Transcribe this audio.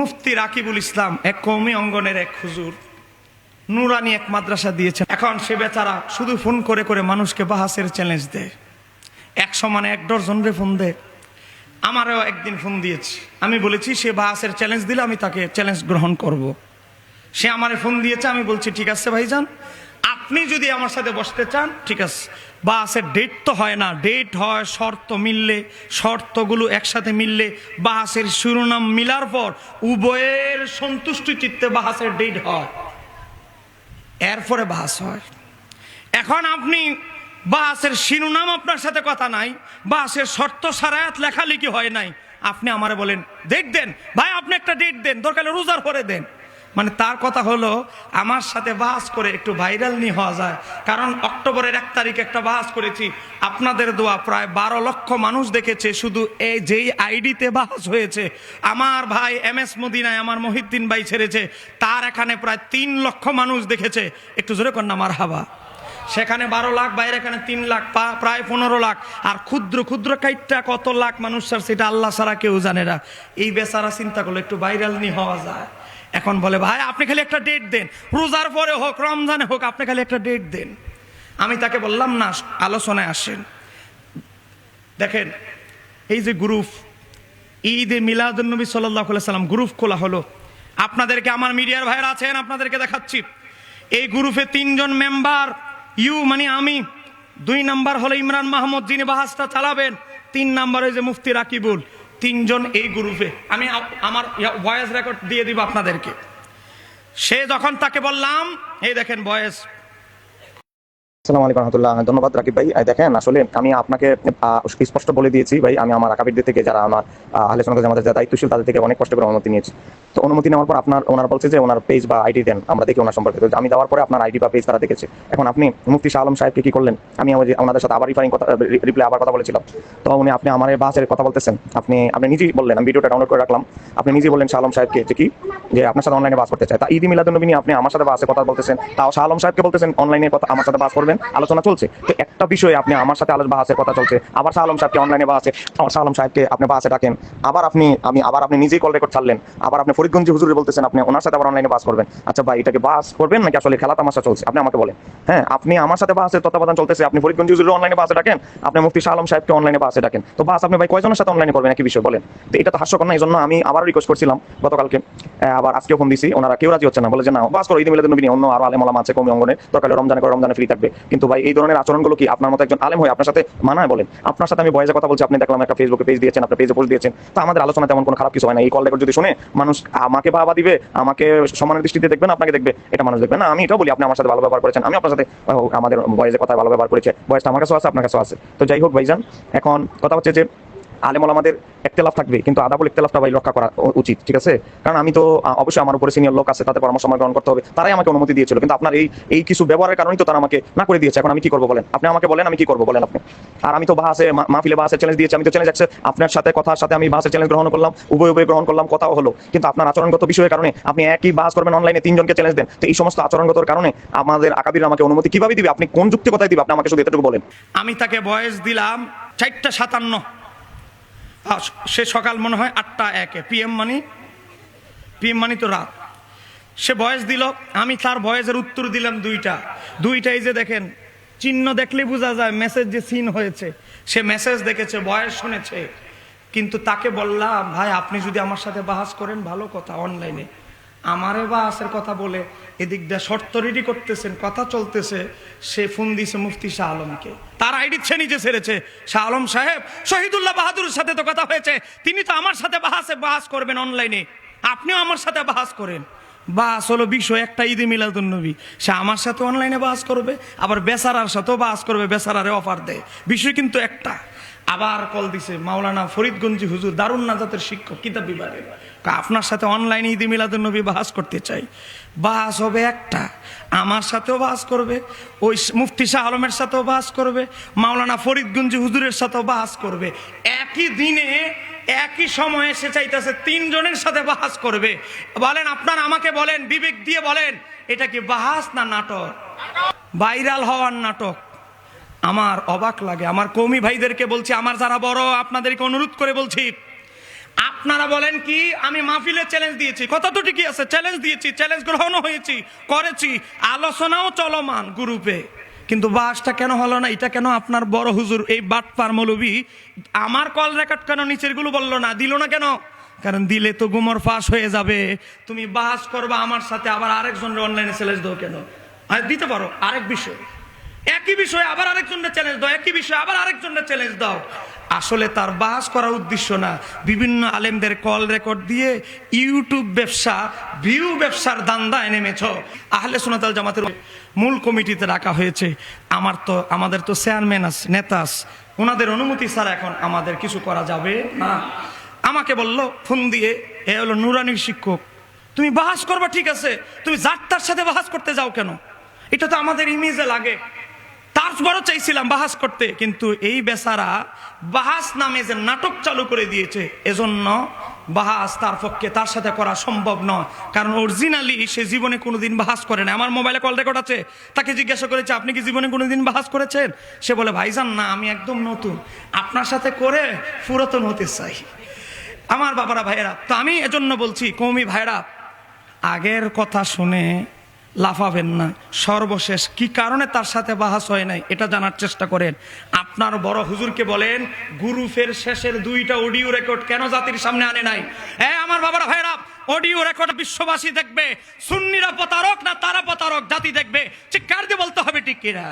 মুফতি রাকিবুল ইসলাম, এক কৌমি অঙ্গনের এক হুজুর, নুরানি এক মাদ্রাসা দিয়েছেন। এখন সে বেচারা শুধু ফোন করে করে মানুষকে বাহাসের চ্যালেঞ্জ দেয়। এক সমানে এক ডজন রে ফোন দেয়। আমারও একদিন ফোন দিয়েছে। আমি বলেছি, সে বাহাসের চ্যালেঞ্জ দিলে আমি তাকে চ্যালেঞ্জ গ্রহণ করব। সে আমারে ফোন দিয়েছে, আমি বলছি, ঠিক আছে ভাইজান। আপনি যদি আমার সাথে বসতে চান, ঠিক আছে। বাসের ডেট তো হয় না। ডেট হয়, শর্ত মিললে, শর্তগুলো একসাথে মিললে, বাসের শিরোনাম মিলার পর উভয়ের সন্তুষ্টি চিত্তে বাহাসের ডেট হয়। এরপরে বাস হয়। এখন আপনি বাসের শিরোনাম আপনার সাথে কথা নাই, বাসের শর্ত সারায়াত লেখালেখি হয় নাই, আপনি আমারে বলেন ডেট দেন। ভাই, আপনি একটা ডেট দেন। দরকার রোজার করে দেন। মানে তার কথা হলো, আমার সাথে বাস করে একটু ভাইরাল নিয়ে হওয়া যায়। কারণ অক্টোবরের এক তারিখে একটা বাস করেছি। আপনাদের দোয়া, প্রায় বারো লক্ষ মানুষ দেখেছে, শুধু এই যেই আইডিতে বাস হয়েছে। আমার ভাই এম এস মদিনায় আমার মহিদ্দিন ভাই ছেড়েছে। তার এখানে প্রায় তিন লক্ষ মানুষ দেখেছে। একটু জোরে কর না আমার হাবা সেখানে বারো লাখ, বাইরে এখানে তিন লাখ প্রায় পনেরো লাখ। আর ক্ষুদ্র ক্ষুদ্র কাইটটা কত লাখ মানুষ সেটা আল্লাহ ছাড়া কেউ জানে না। এই বেচারা চিন্তা করলে, একটু ভাইরাল নিয়ে হওয়া যায়। এখন বলে, ভাই, আপনি খালি একটা ডেট দেন। রোজার পরে হোক, রমজানে হোক, আপনি খালি একটা ডেট দেন। আমি তাকে বললাম, না, আলোচনায় আসেন। দেখেন, এই যে গ্রুপ ঈদে মিলাদুলনবী সাল্লাহ সাল্লাম গ্রুপ খোলা হলো। আপনাদেরকে আমার মিডিয়ার ভাইরা আছেন, আপনাদেরকে দেখাচ্ছি। এই গ্রুপে তিনজন মেম্বার ইউ মানে আমি। দুই নাম্বার হলো ইমরান মাহমুদ, যিনি বাহাসটা চালাবেন। তিন নাম্বার ওই যে মুফতি রাকিবুল। তিনজন এই গ্রুপে আমি আমার ভয়েস রেকর্ড দিয়ে দিব আপনাদেরকে। সে যখন তাকে বললাম, এই দেখেন ভয়েস আসসালামু আলাইকুম রহমতুল্লাহ। ধন্যবাদ রাকিব ভাই। দেখেন, আসলে আমি আপনাকে স্পষ্ট বলে দিয়েছি ভাই, আমি আমার আকাবিরদের থেকে যারা আমার আহলে সনাতন জামাতের যারা দায়িত্বশীল, তাদের থেকে অনেক কষ্ট করে অনুমতি নিয়েছি। তো অনুমতি নেওয়ার পর আপনার, ওনারা বলছে যে ওনার পেজ বা আইডি দেন, আমরা দেখি ওনার সম্পর্কে। আমি দেওয়ার পরে আপনার আইডি বা পেজ তারা দেখেছে। এখন আপনি মুফতি শাহ আলম সাহেবকে কি করলেন? আমি ওনাদের সাথে আবার রিফারিং কথা রিপ্লাই আবার কথা বলেছিলাম। তো উনি আপনি আমার বাসের কথা বলতেছেন। আপনি আপনি নিজেই বললেন, আমি ভিডিওটা ডাউনলোড করে রাখলাম। আপনি নিজেই বললেন শাহ আলম সাহেবকে যে কি? যে আপনার সাথে অনলাইনে বাস করতে চায়। তা ঈদ মিলাদুন্নবী নিয়ে আপনি আমার সাথে বাসে কথা বলতেছেন। তাও শাহ আলম সাহেবকে বলতেছেন অনলাইনে কথা, আমার সাথে বাস করবেন। আলোচনা চলছে। তো একটা বিষয়ে আপনি আমার সাথে আলোচনা বাসের কথা চলছে। আবার শাহ আলম সাহেবকে অনলাইনে বাসে আমার শাহ আলম সাহেবকে আপনি বাসে ডাকেন। আবার আপনি আমি আবার আপনি নিজেই কল রেকর্ড ছাড়লেন। আবার আপনি ফরিদগঞ্জ হুজুরে বলতেছেন আপনি ওনার সাথে আবার অনলাইনে বাস করবেন। আচ্ছা ভাই এটাকে বাস করবেন নাকি আসলে খেলা তামাশা চলছে? আপনি আমাকে বলেন। হ্যাঁ আপনি আমার সাথে বাসের তত্ত্বাবধান চলতেছে। আপনি ফরিদগঞ্জ হুজুরে অনলাইনে বাসে ডাকেন। আপনি মুফতি শাহ আলম সাহেবকে অনলাইনে বাসে ডাকেন। তো বাস আপনি ভাই কয়জনের সাথে অনলাইনে করবেন? একই বিষয় বলেন। তো এটা তো হাস্যকর না এই জন্য আমি আবার রিকোয়েস্ট করছিলাম গতকালকে। আবার আজকেও ফোন দিছি। ওনারা কেউ রাজি হচ্ছে না। বলে যে, না বাস করো, ঈদ মিলাদুন নবী অন্য আরও আলেম আলাম আছে, কমি অঙ্গনে দরকার রমজানে করে, রমজানে ফ্রি থাকবে। কিন্তু ভাই, এই ধরনের আচরণগুলো কি আপনার মতো একজন আলেম হয়ে আপনার সাথে মানায় বলেন? আপনার সাথে আমি বয়সে কথা বলছি, আপনি দেখলাম একটা ফেসবুকে পেজ দিয়েছেন, আপনার পেজে পোস্ট দিয়েছেন। তো আমাদের আলোচনা তেমন কোনো খারাপ কিছু হয় না। এই কল রেকর্ড যদি শুনে মানুষ আমাকে বাবা দিবে, আমাকে সমানের দৃষ্টিতে দেখবেন আপনাকে দেখবে, এটা মানুষ দেখবে না। আমি এটাও বলি, আপনি আমার সাথে ভালো ব্যবহার করেছেন, আমি আপনার সাথে আমাদের বয়সে কথা ভালো ব্যবহার করেছে বয়সটা আমার কাছেও আছে, আপনার কাছে আছে। তো যাই হোক ভাইজান, এখন কথা হচ্ছে যে আলেমল আমাদের একতেলাফ থাকবে, কিন্তু আদাবুল একতেলাফটা ভাই রক্ষা করা উচিত, ঠিক আছে? কারণ আমি তো অবশ্যই আমার উপরে সিনিয়র লোক আছে, তাদের পরামর্শ আমার গ্রহণ করতে হবে, তারাই আমাকে অনুমতি দিয়েছিল, কিন্তু আপনার এই এই কিছু ব্যবহারের কারণেই তো তারা আমাকে না করে দিয়েছে, এখন আমি কি করব বলেন? আপনি আমাকে বলেন, আমি কি করব বলেন আপনি? আর আমি তো বাহাসে মা- মাহফিলে বাহাসের চ্যালেঞ্জ দিয়েছি, আমি তো চ্যালেঞ্জ আছে আপনার সাথে, কথার সাথে আমি বাহাসের চ্যালেঞ্জ গ্রহণ করলাম, উভয় উভয় গ্রহণ করলাম, কথাও হলো, কিন্তু আপনার আচরণগত বিষয়ের কারণে আপনি একই বাহাস করবেন অনলাইনে তিনজনকে চ্যালেঞ্জ দেন, তো এই সমস্ত আচরণগত কারণে আমাদের আকাবির আমাকে অনুমতি কীভাবে দিবে? আপনি কোন যুক্তি কথাই দিবে? আপনি আমাকে শুধু এতটুকু বলেন। আমি তাকে বয়স দিলাম চারটা সাতান্ন। সে সকাল মনে হয় আটটা একে পিএম মানি পিএম মানি তো রাত। সে বয়স দিল, আমি তার বয়সের উত্তর দিলাম দুইটা। দুইটাই যে দেখেন, চিহ্ন দেখলে বোঝা যায় মেসেজ যে সিন হয়েছে। সে মেসেজ দেখেছে, বয়স শুনেছে। কিন্তু তাকে বললাম, ভাই, আপনি যদি আমার সাথে বাহাস করেন, ভালো কথা অনলাইনে আমারে বাহাসের কথা বলে এদিক দিয়ে শর্ত রেডি করতেছেন, কথা চলতেছে, সে ফোন দিছে মুফতি শাহ আলমকে। তার আইডি সে নিজে ছেড়েছে। শাহ আলম সাহেব, শহীদুল্লাহ বাহাদুরের সাথে তো কথা হয়েছে। তিনি তো আমার সাথে বাহাসে বাহাস করবেন অনলাইনে আপনিও আমার সাথে বাহাস করেন। বাস হলো বিষয় একটা ঈদে মিলাদুন্নবী। সে আমার সাথে অনলাইনে বাস করবে, আবার বেসারার সাথেও বাস করবে বেসারারে অফার দেয়। বিষয় কিন্তু একটা। আবার কল দিছে, মাওলানা ফরিদগঞ্জি হুজুর, দারুণ নাজাতের শিক্ষক, কিতাব কা, আপনার সাথে অনলাইনে ঈদে মিলাদুন্নবী বাস করতে চাই। বাস হবে একটা, আমার সাথেও বাস করবে, ওই মুফতি শাহ আলমের সাথেও বাস করবে, মাওলানা ফরিদগঞ্জি হুজুরের সাথেও বাস করবে। একই দিনে, একই সময়ে সে চাইতেছে তিনজনের সাথে বাহাস করবে। বলেন, আপনার আমাকে বলেন, বিবেক দিয়ে বলেন, এটা কি বাহাস না নাটক? ভাইরাল হওয়ার নাটক। আমার অবাক লাগে, আমার কৌমি ভাইদেরকে বলছি, আমার যারা বড়, আপনাদেরকে অনুরোধ করে বলছি, আপনারা বলেন কি, আমি মাহফিলে চ্যালেঞ্জ দিয়েছি, কতটুকু কি আছে? চ্যালেঞ্জ দিয়েছি চ্যালেঞ্জ গ্রহণ হয়েছি, করেছি, আলোচনাও চলমান গ্রুপে। কিন্তু বাসটা কেন হলো না? এটা কেন আপনার বড় হুজুর, এই বাটপার মৌলবী, আমার কল রেকর্ড কেন নিচেরগুলো বলল না? দিল না কেন? কারণ দিলে তো গুমর ফাঁস হয়ে যাবে। তুমি বাস করবা আমার সাথে, আবার আরেকজনের অনলাইনে চ্যালেঞ্জ দাও কেন? দিতে পারো, আরেক বিষয়। একই বিষয়ে আবার আরেকজনের চ্যালেঞ্জ দাও, একই বিষয়ে আবার আরেকজনের চ্যালেঞ্জ দাও। আসলে তার বাস করার উদ্দেশ্য না, বিভিন্ন আলেমদের কল রেকর্ড দিয়ে ইউটিউব ব্যবসা ভিউ ব্যবসার দান্দায় নেমেছ আহলে সোনাতাল জামাতের মূল কমিটিতে রাখা হয়েছে। আমার তো, আমাদের তো চেয়ারম্যান আছে, নেতা আছে। ওনাদের অনুমতি ছাড়া এখন আমাদের কিছু করা যাবে না। আমাকে বলল, ফোন দিয়ে, এ হলো নুরানির শিক্ষক। তুমি বাহাস করবা ঠিক আছে, তুমি যাত্রার সাথে বাহাস করতে যাও কেন? এটা তো আমাদের ইমেজে লাগে। তারপরও চাইছিলাম বাহাস করতে, কিন্তু এই বেচারা বাহাস নামে যে নাটক চালু করে দিয়েছে, এজন্য বাহাস তার পক্ষে তার সাথে করা সম্ভব নয়। কারণ অরিজিনালি সে জীবনে কোনোদিন বাহাস করে না আমার মোবাইলে কল রেকর্ড আছে। তাকে জিজ্ঞাসা করেছে, আপনি কি জীবনে কোনোদিন বাহাস করেছেন? সে বলে, ভাইজান, না, আমি একদম নতুন। আপনার সাথে করে পুরাতন হতে চাই। আমার বাবারা ভাইয়েরা, তো আমি এজন্য বলছি, কৌমি ভাইরা আগের কথা শুনে লাফাবেন না। সর্বশেষ কি কারণে তার সাথে বাহাস হয় নাই, এটা জানার চেষ্টা করেন। আপনার বড় হুজুরকে বলেন গুরুফের শেষের দুইটা অডিও রেকর্ড কেন জাতির সামনে আনে নাই? হ্যাঁ আমার বাবারা ভাইরা অডিও রেকর্ড বিশ্ববাসী দেখবে, সুন্নিরা প্রতারক না তারা প্রতারক, জাতি দেখবে। চিৎকার দিয়ে বলতে হবে কিনা?